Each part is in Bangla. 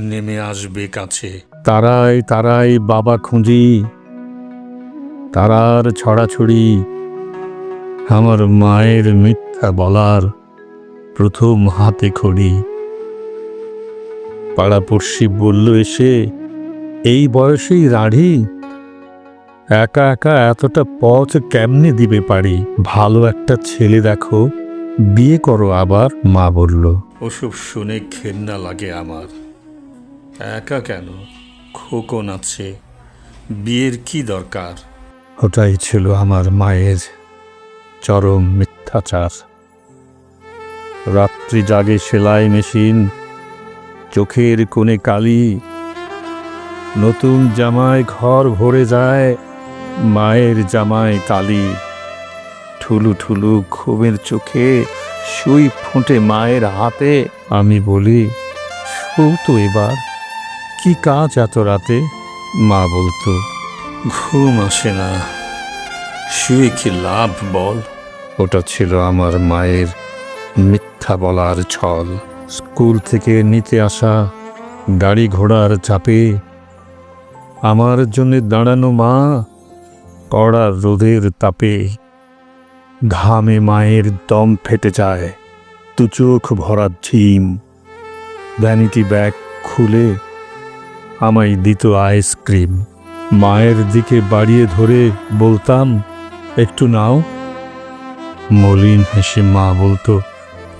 নেমে আসবে কাছে। তারাই তারাই বাবা খুঁজি তারার ছড়াছড়ি আমার মায়ের মিথ্যা বলার প্রথম হাতে খড়ি। পাড়াপড়শি বলল এসে এই বয়সেই রাঢ়ি? একা একা এতটা পথ কেমনে দিবে পারি? ভালো একটা ছেলে দেখো বিয়ে করো আবার মা বলল। ওসব শুনে ঘেন্না লাগে আমার। একা কেন? খোকন আছে। বিয়ের কি দরকার? ওটাই ছিল আমার মায়ের চরম মিথ্যাচার। রাত্রি জাগে সেলাই মেশিন, চোখের কোণে কালি। নতুন জামায় ঘর ভরে যায়, মায়ের জামায় তালি। ঠুলু ঠুলু ঘুমের চোখে সুই ফুটে মায়ের হাতে। আমি বলি শোও তো এবার। কি কাজ এত রাতে? মা বলতো, ঘুম আসে না, শুয়ে কি লাভ বল? ওটা ছিল আমার মায়ের মিথ্যা বলার ছল। স্কুল থেকে নিতে আসা গাড়ি ঘোড়ার চাপে আমার জন্য দাঁড়ানো মা কড়া রোদের তাপে ঘামে মায়ের দম ফেটে যায়, দু চোখ ভরা ঝিম। ভ্যানিটি ব্যাগ খুলে আমায় দিত আইসক্রিম মায়ের দিকে বাড়িয়ে ধরে বলতাম, একটু নাও। মলিন হেসে মা বলতো,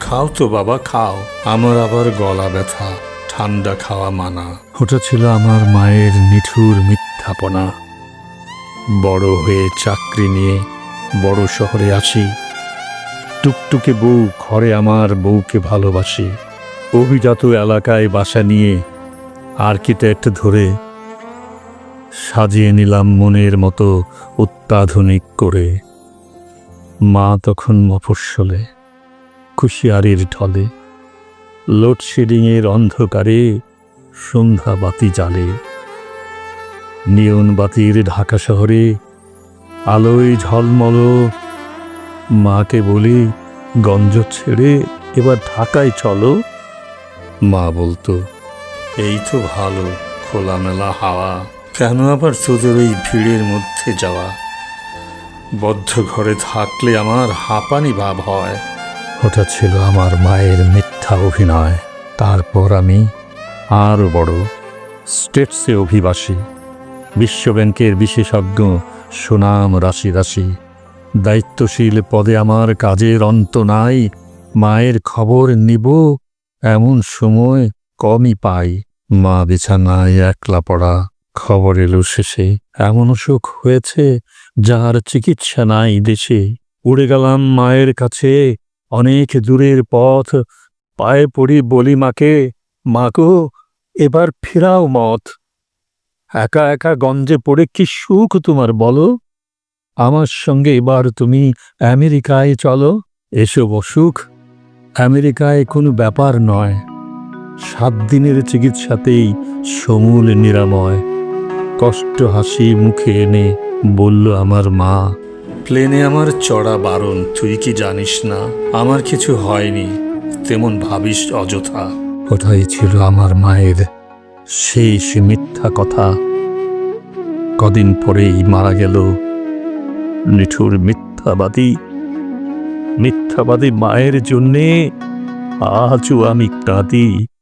খাও তো বাবা, খাও। আমার আবার গলা ব্যথা, ঠান্ডা খাওয়া মানা। ওটা ছিল আমার মায়ের নিঠুর মিথ্যাপনা। বড় হয়ে চাকরি নিয়ে বড় শহরে আসি টুকটুকে বউ ঘরে আমার বউকে ভালোবাসি। অভিজাত এলাকায় বাসা নিয়ে আর্কিটেক্ট ধরে সাজিয়ে নিলাম মনের মতো অত্যাধুনিক করে। মা তখন মফস্বলে খুশিয়ারির ঢলে, লোডশেডিংয়ের অন্ধকারে সন্ধ্যা বাতি জ্বালে। নিয়ন বাতির ঢাকা শহরে আলোয় ঝলমল। মাকে বলি, গঞ্জ ছেড়ে এবার ঢাকায় চলো। মা বলতো এই তো ভালো খোলামেলা হাওয়া। কেন আবার তোদের ওই ভিড়ের মধ্যে যাওয়া? বদ্ধ ঘরে থাকলে আমার হাঁপানি ভাব হয়। ওটা ছিল আমার মায়ের মিথ্যা অভিনয়। তারপর আমি আরও বড় স্টেটসে অভিবাসী। বিশ্বব্যাংকের বিশেষজ্ঞ সুনাম রাশি রাশি। দায়িত্বশীল পদে আমার কাজের অন্ত নাই। মায়ের খবর নিব, এমন সময় কমই পাই। মা বিছানায় একলা পড়া খবর এলো শেষে। এমন অসুখ হয়েছে যার চিকিৎসা নাই দেশে। উড়ে গেলাম মায়ের কাছে, অনেক দূরের পথ। পায়ে পড়ি বলি মাকে মাগো এবার ফেরাও মত। একা একা গঞ্জে পড়ে কি সুখ তোমার বলো? আমার সঙ্গে এবার তুমি আমেরিকায় চলো, এসব অসুখ আমেরিকায় কোনো ব্যাপার নয়। সাত দিনের চিকিৎসাতেই সমূল নিরাময়। কষ্ট হাসি মুখে এনে বলল আমার মা, প্লেনে আমার চড়া বারণ, তুই কি জানিস না? আমার কিছু হয়নি, তেমন ভাবিস অযথা। ওটাই ছিল আমার মায়ের শেষ মিথ্যা কথা। কদিন পরেই মারা গেল নিঠুর মিথ্যাবাদী। মিথ্যাবাদী মায়ের জন্যে আজও আমি কাঁদি।